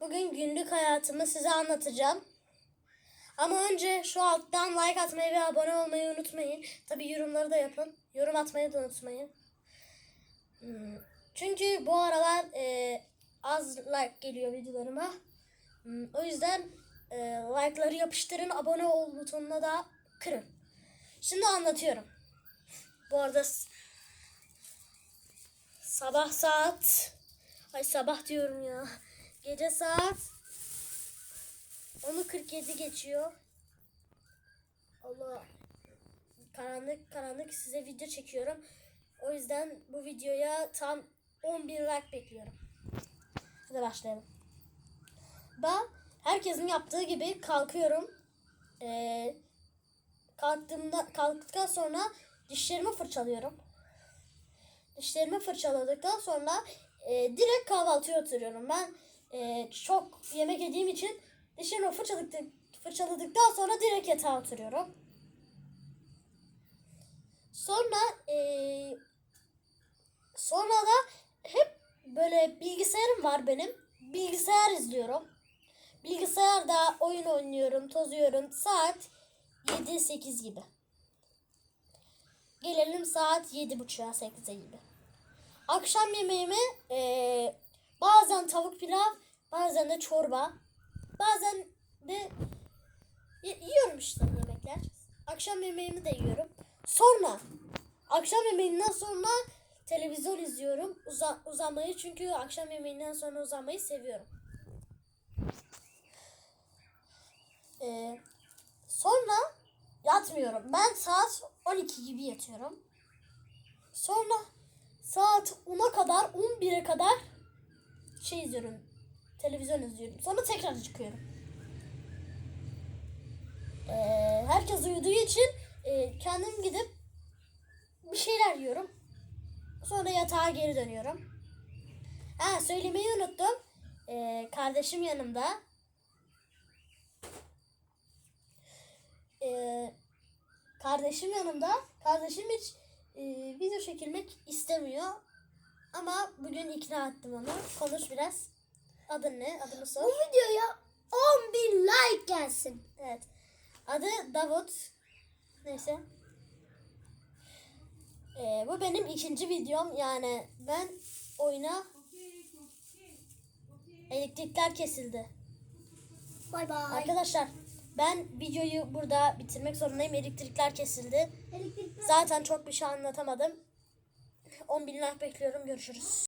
Bugün günlük hayatımı size anlatacağım. Ama önce şu alttan like atmayı ve abone olmayı unutmayın. Tabi yorumları da yapın. Yorum atmayı da unutmayın. Hmm, Çünkü bu aralar e, az like geliyor videolarıma. Hmm, O yüzden e, like'ları yapıştırın. Abone ol butonuna da kırın. Şimdi anlatıyorum. Bu arada sabah saat ay sabah diyorum ya. Gece saat 10.47 geçiyor. Allah karanlık karanlık size video çekiyorum. O yüzden bu videoya tam 11 like bekliyorum. Hadi başlayalım. Ben herkesin yaptığı gibi kalkıyorum. Ee, kalktığımda kalktıktan sonra dişlerimi fırçalıyorum. Dişlerimi fırçaladıktan sonra e, direkt kahvaltıya oturuyorum. Ben e, çok yemek yediğim için dişlerimi fırçaladık, fırçaladıktan sonra direkt yatağa oturuyorum. Sonra e, sonra da hep böyle bilgisayarım var benim. Bilgisayar izliyorum. Bilgisayarda oyun oynuyorum, tozuyorum. Saat 7-8 gibi. Gelelim saat 7.30'a 8'e gibi. Akşam yemeğimi eee, bazen tavuk pilav, bazen de çorba, bazen de yiyorum işte yemekler. Akşam yemeğimi de yiyorum. Sonra akşam yemeğinden sonra televizyon izliyorum. Uza, uzanmayı çünkü akşam yemeğinden sonra uzanmayı seviyorum. Eee, sonra yatmıyorum. Ben saat 12 gibi yatıyorum. Sonra saat 10'a kadar 11'e kadar şey izliyorum. Televizyon izliyorum. Sonra tekrar çıkıyorum. Ee, herkes uyuduğu için e, kendim gidip bir şeyler yiyorum. Sonra yatağa geri dönüyorum. Ha söylemeyi unuttum. Ee, kardeşim yanımda. Ee, kardeşim yanımda. Kardeşim hiç e, video çekilmek istemiyor. Ama bugün ikna ettim onu. Konuş biraz. Adın ne? Adını sor. Bu videoya 10 bin like gelsin. Evet. Adı Davut. Neyse. Ee, bu benim ikinci videom. Yani ben oyuna elektrikler kesildi. Bay bay. Arkadaşlar ben videoyu burada bitirmek zorundayım. Elektrikler kesildi. Elektrikler Zaten çok bir şey anlatamadım. 10 bin like bekliyorum. Görüşürüz.